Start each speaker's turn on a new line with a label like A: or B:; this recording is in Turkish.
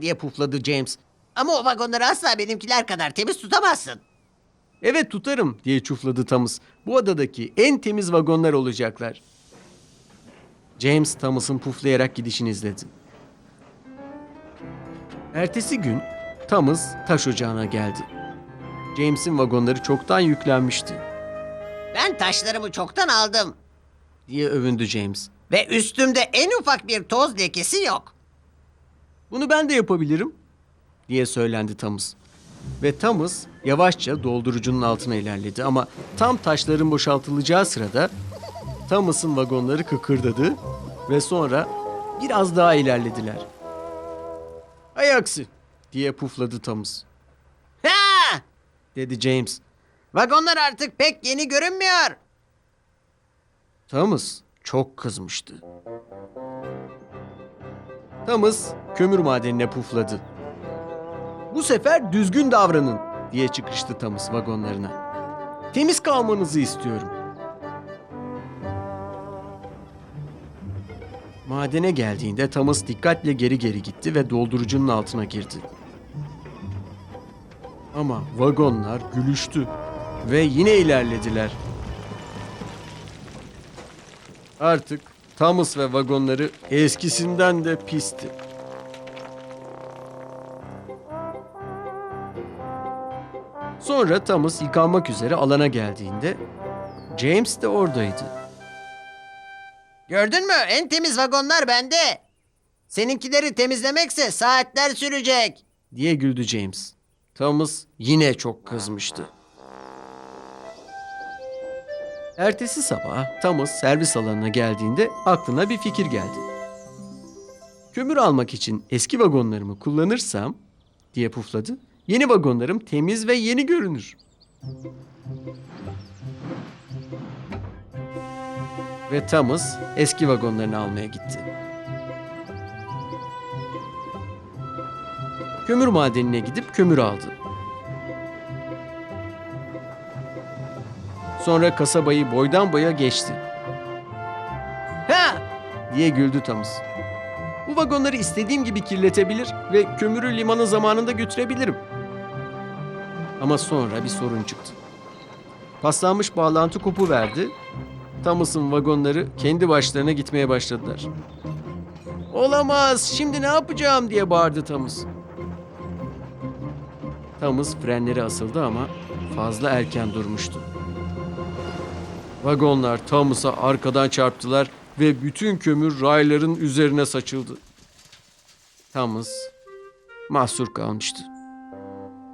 A: diye pufladı James.
B: Ama o vagonları asla benimkiler kadar temiz tutamazsın.
A: Evet tutarım diye çufladı Thomas. Bu adadaki en temiz vagonlar olacaklar. James Thomas'ın puflayarak gidişini izledi. Ertesi gün Thomas taş ocağına geldi. James'in vagonları çoktan yüklenmişti
B: Ben taşlarımı çoktan aldım.
A: diye övündü James.
B: Ve üstümde en ufak bir toz lekesi yok.
A: Bunu ben de yapabilirim diye söylendi Thomas. Ve Thomas yavaşça doldurucunun altına ilerledi ama tam taşların boşaltılacağı sırada Thomas'ın vagonları kıkırdadı ve sonra biraz daha ilerlediler. Aksi diye pufladı Thomas.
B: Ha!
A: Dedi James.
B: Vagonlar artık pek yeni görünmüyor.
A: Thomas çok kızmıştı. Thomas kömür madenine pufladı. Bu sefer düzgün davranın diye çıkıştı Thomas vagonlarına. Temiz kalmanızı istiyorum. Madene geldiğinde Thomas dikkatle geri geri gitti ve doldurucunun altına girdi. Ama vagonlar gülüştü ve yine ilerlediler. Artık Thomas ve vagonları eskisinden de pisti. Sonra Thomas yıkanmak üzere alana geldiğinde James de oradaydı.
B: Gördün mü? En temiz vagonlar bende. Seninkileri temizlemekse saatler sürecek.
A: diye güldü James. Thomas yine çok kızmıştı. Ertesi sabah Thomas servis alanına geldiğinde aklına bir fikir geldi. Kömür almak için eski vagonlarımı kullanırsam diye pufladı. Yeni vagonlarım temiz ve yeni görünür. Ve Thomas eski vagonlarını almaya gitti. Kömür madenine gidip kömür aldı. Sonra kasabayı boydan boya geçti. Ha! diye güldü Thomas. Bu vagonları istediğim gibi kirletebilir ve kömürü limana zamanında götürebilirim. Ama sonra bir sorun çıktı. Paslanmış bağlantı kopu verdi. Thomas'ın vagonları kendi başlarına gitmeye başladılar. Olamaz, şimdi ne yapacağım diye bağırdı Thomas. Thomas frenleri asıldı ama fazla erken durmuştu. Vagonlar Thomas'a arkadan çarptılar ve bütün kömür rayların üzerine saçıldı. Thomas mahsur kalmıştı.